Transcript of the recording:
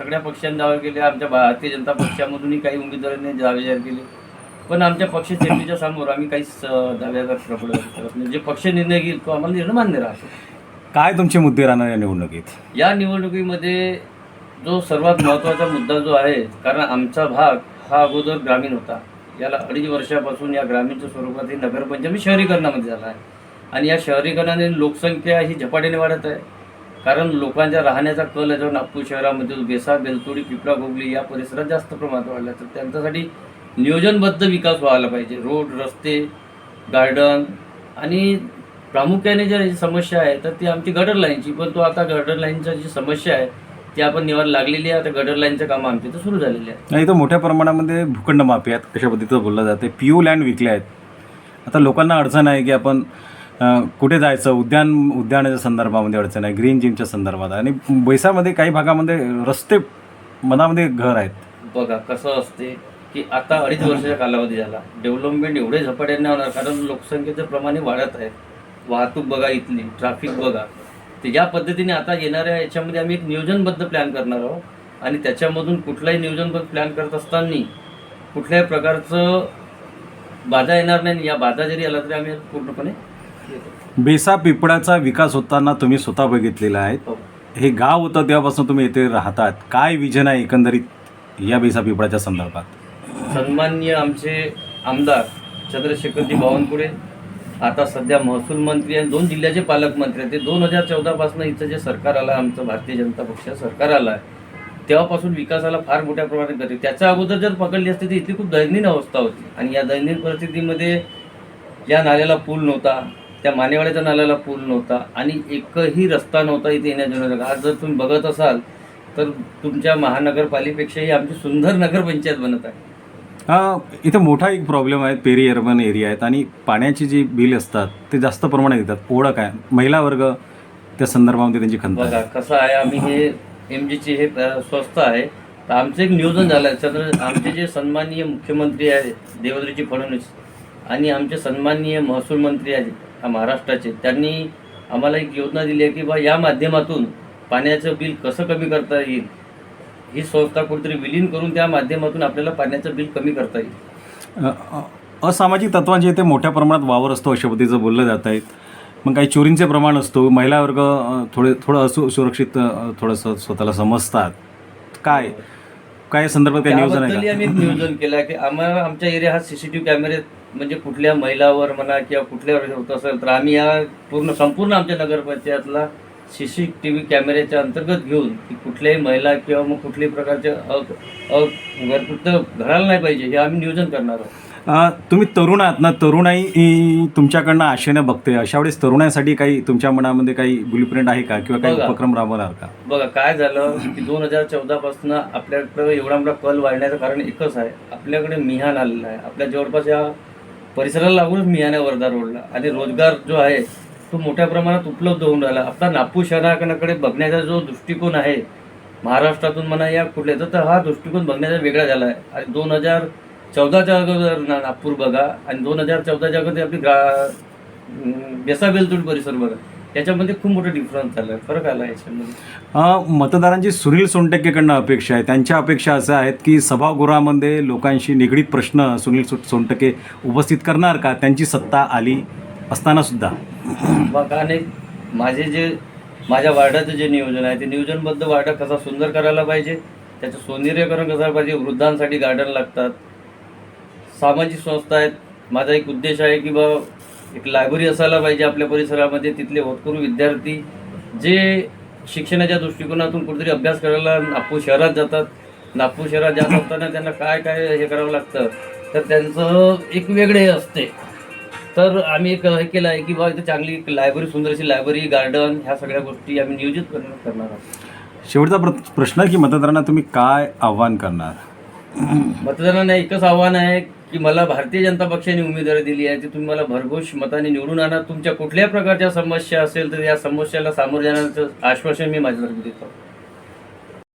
सगळ्या पक्षांनी दावे केले आमच्या भारतीय जनता पक्षामधूनही काही उमेदवारांनी दावे जाहीर केले. पण आमच्या पक्ष शेतीच्या समोर आम्ही काहीच दाव्यावर करत नाही. जे पक्ष निर्णय घेईल तो आम्हाला निर्णय मान्य राहतो. काय तुमचे मुद्दे राहणार या निवडणुकीत? या निवडणुकीमध्ये जो सर्वात महत्त्वाचा मुद्दा जो आहे कारण आमचा भाग हा अगोदर ग्रामीण होता. याला अडीच वर्षापासून या ग्रामीणच्या स्वरूपात ही नगरपंचायत शहरीकरणामध्ये झाला आहे. आणि या शहरीकरणाने लोकसंख्या ही झपाट्याने वाढत आहे. कारण लोकांच्या राहण्याचा कल याच्यावर नागपूर शहरामध्ये बेसा बेलतोडी पिपळा गोगली या परिसरात जास्त प्रमाणात वाढला तर त्यांच्यासाठी नियोजनबद्ध विकास व्हायला पाहिजे. रोड रस्ते गार्डन आणि प्रामुख्याने जर समस्या आहे तर ती आमची गटर लाईनची पण तो आता गटर लाईनचा जी समस्या आहे ती आपण निवार लागलेली आहे. आता गटर लाईनचं कामं आमची तर सुरू झालेली आहे. नाही तर मोठ्या प्रमाणामध्ये भूखंड माफी आहेत अशा पद्धतीचं बोललं जाते. पी यू लँड विकले आहेत. आता लोकांना अडचण आहे की आपण कुठे जायचं? उद्यान उद्यानाच्या संदर्भामध्ये अडचण आहे ग्रीन जिमच्या संदर्भात आणि बैसामध्ये काही भागामध्ये रस्ते मनामध्ये घर आहेत. बघा कसं असते की आता अडीच वर्षाचा कालावधी झाला. डेव्हलपमेंट एवढे झपाट्याने होणार कारण लोकसंख्येचं प्रमाण वाढत आहे. वाहतूक बघा इथली ट्रॅफिक बघा. तर या पद्धतीने आता येणाऱ्या याच्यामध्ये आम्ही एक नियोजनबद्ध प्लॅन करणार आहोत. आणि त्याच्यामधून कुठलाही नियोजनबद्ध प्लॅन करत असताना कुठल्याही प्रकारचं बाधा येणार नाही. या बाधा जरी आला तरी आम्ही पूर्णपणे बेसा पिपळाचा विकास होताना तुम्ही स्वतः बघितलेला आहे. हो. हे गाव होतं तेव्हापासून तुम्ही येथे राहतात. काय विजन आहे एकंदरीत या बेसा पिपळाच्या संदर्भात? सन्माननीय आमचे आमदार चंद्रशेखरजी बावनकुळे आता सध्या महसूल मंत्री आणि दोन जिल्ह्याचे पालकमंत्री आहेत. ते दोन हजार चौदापासून इथं जे सरकार आलं आमचं भारतीय जनता पक्ष सरकार आलं आहे तेव्हापासून विकासाला फार मोठ्या प्रमाणात गती त्याच्या अगोदर जर पकडली असती तर इथली खूप दैनंदिन अवस्था होती. आणि या दैनंदिन परिस्थितीमध्ये या नाल्याला पूल नव्हता त्या मानेवाड्याच्या नाल्याला पूल नव्हता आणि एकही रस्ता नव्हता इथे येण्याचा आज जर तुम्ही बघत असाल तर तुमच्या महानगरपालिकेपेक्षाही आमची सुंदर नगरपंचायत बनत आहे. हा, इथे मोठा एक प्रॉब्लेम आहे पेरी अर्बन एरिया आहेत आणि पाण्याची जी बिल असतात ते जास्त प्रमाणात येतात. ओळख आहे. महिला वर्ग त्या संदर्भामध्ये त्यांची खंत बघा आहे कसं आहे आम्ही हे एम जीची हे संस्था आहे. तर आमचं एक नियोजन झालं. आहे चंद्र आमचे जे सन्माननीय मुख्यमंत्री आहेत देवेंद्रजी फडणवीस आणि आमचे सन्माननीय महसूल मंत्री आहेत महाराष्ट्राचे त्यांनी आम्हाला एक योजना दिली आहे की बा या माध्यमातून पाण्याचं बिल कसं कमी करता येईल? ही संस्था कुठेतरी विलीन करून त्या माध्यमातून आपल्याला पाण्याचं बिल कमी करता येईल. असामाजिक तत्वांचे इथे मोठ्या प्रमाणात वावर असतो अशा पद्धतीचं बोललं जात आहेत मग काही चोरींचे प्रमाण असतो महिला वर्ग थोडे थोडं असु सुरक्षित थोडंसं स्वतःला समजतात. काय? काय संदर्भात काय नियोजन त्याबद्दलही आहे आम्ही एक नियोजन केलं की आम्हाला आमच्या एरिया हा सीसीटीव्ही कॅमेरे म्हणजे कुठल्या महिलावर म्हणा किंवा कुठल्यावर होत असेल तर आम्ही या पूर्ण संपूर्ण आमच्या नगरपंचायतला सीसीटीव्ही कॅमेऱ्याच्या अंतर्गत घेऊन की कुठल्याही महिला किंवा मग कुठल्याही प्रकारचे अ अ घरकृत्य घडायला नाही पाहिजे हे आम्ही नियोजन करणार आहोत. तुम्ही तरुण आहात ना तरुणाई तुमच्याकडनं आशेनं बघते अशा वेळेस तरुणाईसाठी काही तुमच्या मनामध्ये काही ब्लूप्रिंट आहे का? किंवा काही बघा. उपक्रम राबवणार का? बघा काय झालं की दोन हजार चौदापासून आपल्याकडे एवढा मोठा कल वाढण्याचं कारण एकच आहे. आपल्याकडे मिहान आलेला आहे. आपल्या जवळपास या परिसराला लागूनच मिहान आहे वर्धा रोडला. आणि रोजगार जो आहे तो मोठ्या प्रमाणात उपलब्ध होऊन राहिला. आपला नागपूर शहराकडे बघण्याचा जो दृष्टिकोन आहे महाराष्ट्रातून म्हणा या कुठल्या तर हा दृष्टिकोन बघण्याचा वेगळा झाला आहे. आणि दोन हजार चौदाच्या अगोदर ना- नागपूर बघा आणि दोन हजार चौदाच्या अगोदर आपली अं, बेसा बेलतूड परिसर बघा. याच्यामध्ये खूप मोठा डिफरन्स झाला आहे फरक आला याच्यामध्ये. मतदारांची सुनील सोनटक्केकडनं अपेक्षा आहे. त्यांच्या अपेक्षा अशा आहेत की सभागृहामध्ये लोकांशी निगडीत प्रश्न सुनील सोनटक्के उपस्थित करणार का? त्यांची सत्ता आली असताना सुद्धा. मग आणि माझे जे माझ्या वार्डाचं जे नियोजन आहे ते नियोजनबद्ध वार्ड कसा सुंदर करायला पाहिजे त्याचं सौंदर्यकरण कसं पाहिजे वृद्धांसाठी गार्डन लागतात सामाजिक संस्था आहेत. माझा एक उद्देश आहे की बा एक लायब्ररी असायला पाहिजे आपल्या परिसरामध्ये तिथले होतकरू विद्यार्थी जे शिक्षणाच्या दृष्टिकोनातून कुठेतरी अभ्यास करायला नागपूर शहरात जातात. नागपूर शहरात जात असताना त्यांना काय काय हे करावं लागतं? तर त्यांचं एक वेगळे असते. तर आम्ही एक हे केलं आहे की बा इथे चांगली एक लायब्ररी सुंदरशी लायब्ररी गार्डन ह्या सगळ्या गोष्टी आम्ही नियोजित करणार करणार आहोत. शेवटचा प्र- प्रश्न की मतदारांना तुम्ही काय आव्हान करणार? मतदारांना एकच आव्हान आहे की मला भारतीय जनता पक्षाने उमेदवारी दिली आहे ती तुम्ही मला भरघोष मताने निवडून आणा. तुमच्या कुठल्याही प्रकारच्या समस्या असेल तर या समस्याला सामोरं जाण्याचं आश्वासन मी माझ्या देतो.